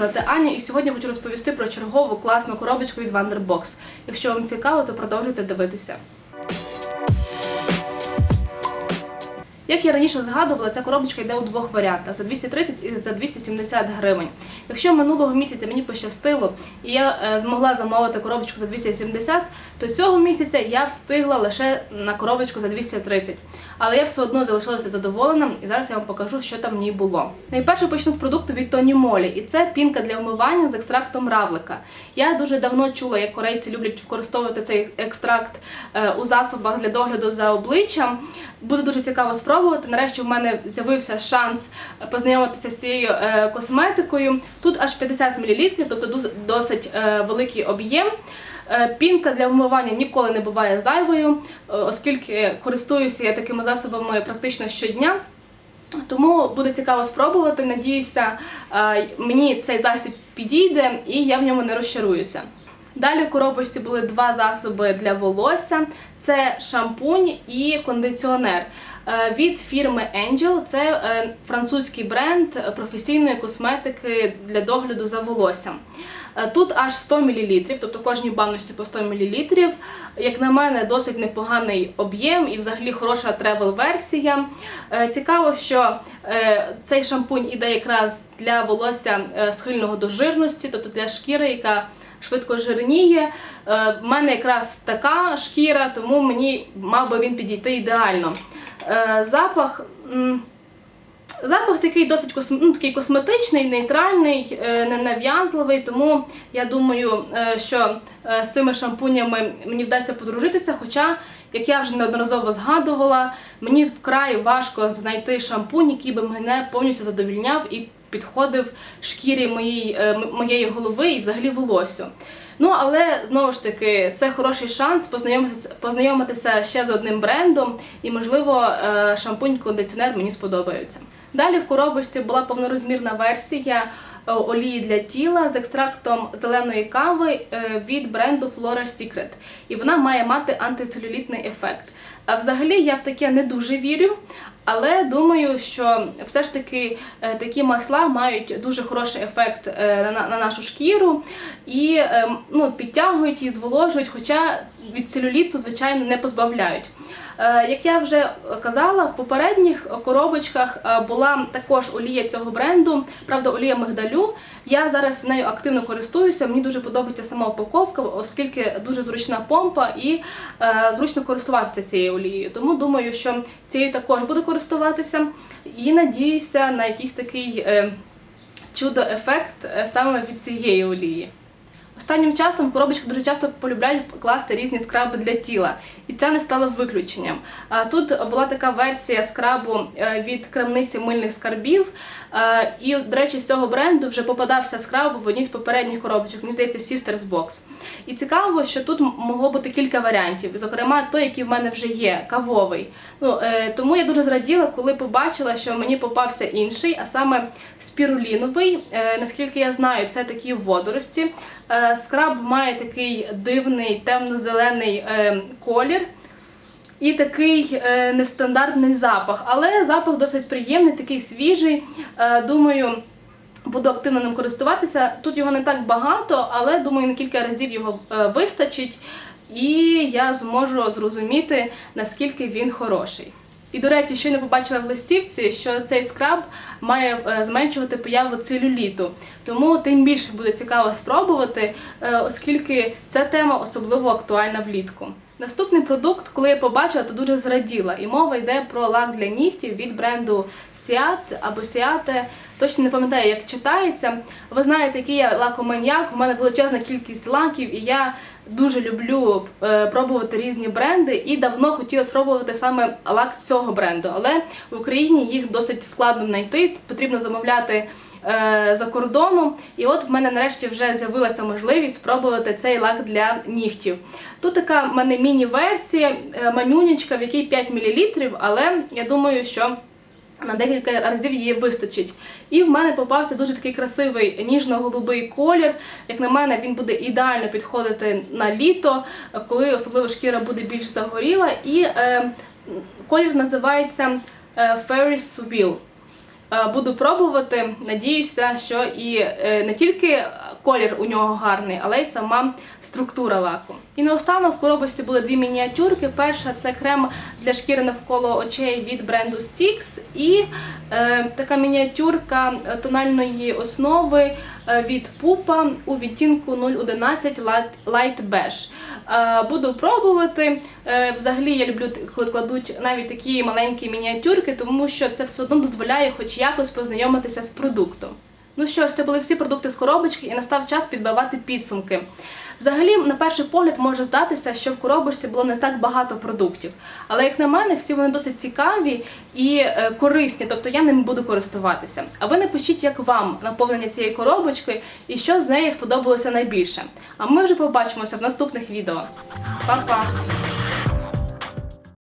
звати Аня, і сьогодні хочу розповісти про чергову класну коробочку від Wonderbox. Якщо вам цікаво, то продовжуйте дивитися. Як я раніше згадувала, ця коробочка йде у двох варіантах за 230 і за 270 гривень. Якщо минулого місяця мені пощастило і я е, змогла замовити коробочку за 270, то цього місяця я встигла лише на коробочку за 230. Але я все одно залишилася задоволена, і зараз я вам покажу, що там в ній було. Найперше почну з продукту від Тоні Молі, і це пінка для вмивання з екстрактом равлика. Я дуже давно чула, як корейці люблять використовувати цей екстракт е, у засобах для догляду за обличчям. Буде дуже цікаво спробувати. Нарешті в мене з'явився шанс познайомитися з цією е, косметикою. Тут аж 50 мл, тобто досить е, великий об'єм. Е, Пінка для вмивання ніколи не буває зайвою, оскільки користуюся я такими засобами практично щодня. Тому буде цікаво спробувати. Надіюся, мені цей засіб підійде і я в ньому не розчаруюся. Далі в коробочці були два засоби для волосся: це шампунь і кондиціонер. Е, Від фірми Angel це е, французький бренд професійної косметики для догляду за волоссям. Е, Тут аж 100 мл, тобто кожній баночці по 100 мл. Як на мене, досить непоганий об'єм і взагалі хороша тревел-версія. Цікаво, що цей шампунь іде якраз для волосся схильного до жирності, тобто для шкіри, яка швидко жирніє. В мене якраз така шкіра, тому мені мав би він підійти ідеально. Е, Запах. Запах такий досить ну, такий косметичний, нейтральний, е, ненав'язливий, тому я думаю, е, що з цими шампунями мені вдасться подружитися. Хоча, як я вже неодноразово згадувала, мені вкрай важко знайти шампунь, який би мене повністю задовільняв і підходив шкірі моєї, моєї голови і взагалі волосю. Ну, але знову ж таки, це хороший шанс познайомитися, познайомитися ще з одним брендом, і, можливо, е, шампунь-кондиціонер мені сподобаються. Далі в коробочці була повнорозмірна версія е, олії для тіла з екстрактом зеленої кави е, від бренду Flora Secret. І вона має мати антицелюлітний ефект. А взагалі я в таке не дуже вірю. Але думаю, що все ж таки е, такі масла мають дуже хороший ефект е, на, на нашу шкіру і е, ну, підтягують її, зволожують, хоча від целюліту, звичайно, не позбавляють. Як я вже казала, в попередніх коробочках була також олія цього бренду, правда, олія мигдалю. Я зараз нею активно користуюся. Мені дуже подобається сама упаковка, оскільки дуже зручна помпа і е, зручно користуватися цією олією. Тому думаю, що цією також буду користуватися і надіюся на якийсь такий е, чудо-ефект е, саме від цієї олії. Останнім часом в коробочках дуже часто полюбляють класти різні скраби для тіла, і це не стало виключенням. Тут була така версія скрабу е, від крамниці мильних скарбів. е, І, до речі, з цього бренду вже попадався скраб в одній з попередніх коробочок, мені здається, Sisters Box. І цікаво, що тут могло бути кілька варіантів, зокрема той, який в мене вже є, кавовий. Ну, е, тому я дуже зраділа, коли побачила, що мені попався інший, а саме спіруліновий. Наскільки я знаю, це такі водорості. Скраб має такий дивний темно-зелений е, колір. І такий е, нестандартний запах, але запах досить приємний, такий свіжий. Е, думаю, буду активно ним користуватися. Тут його не так багато, але думаю, на кілька разів його вистачить, і я зможу зрозуміти, наскільки він хороший. І, до речі, щойно побачила в листівці, що цей скраб має е, зменшувати появу целюліту. Тому тим більше буде цікаво спробувати, е, оскільки ця тема особливо актуальна влітку. Наступний продукт, коли я побачила, то дуже зраділа. І мова йде про лак для нігтів від бренду Сіат або Сіате. Точно не пам'ятаю, як читається. Ви знаєте, який я лакоманьяк, у мене величезна кількість лаків, і я дуже люблю е, пробувати різні бренди і давно хотіла спробувати саме лак цього бренду. Але в Україні їх досить складно знайти, потрібно замовляти е, за кордоном. І от в мене нарешті вже з'явилася можливість спробувати цей лак для нігтів. Тут така в мене міні-версія, е, манюнечка, в якій 5 мл, але я думаю, що на декілька разів її вистачить. І в мене попався дуже такий красивий ніжно-голубий колір. Як на мене, він буде ідеально підходити на літо, коли особливо шкіра буде більш загоріла. І е, колір називається е, Ferris Wheel. Е, Буду пробувати. Надіюся, що і е, не тільки колір у нього гарний, але й сама структура лаку. І наостанок в коробочці були дві мініатюрки. Перша це крем для шкіри навколо очей від бренду Stix і е, така мініатюрка тональної основи е, від Pupa у відтінку 011 Light- Light Beige. Е, Буду пробувати. Е, Взагалі я люблю, коли кладуть навіть такі маленькі мініатюрки, тому що це все одно дозволяє хоч якось познайомитися з продуктом. Ну що ж, це були всі продукти з коробочки, і настав час підбивати підсумки. Взагалі, на перший погляд може здатися, що в коробочці було не так багато продуктів. Але як на мене, всі вони досить цікаві і е, корисні, тобто я ними буду користуватися. А ви напишіть, як вам наповнення цієї коробочки і що з неї сподобалося найбільше. А ми вже побачимося в наступних відео. Па-па!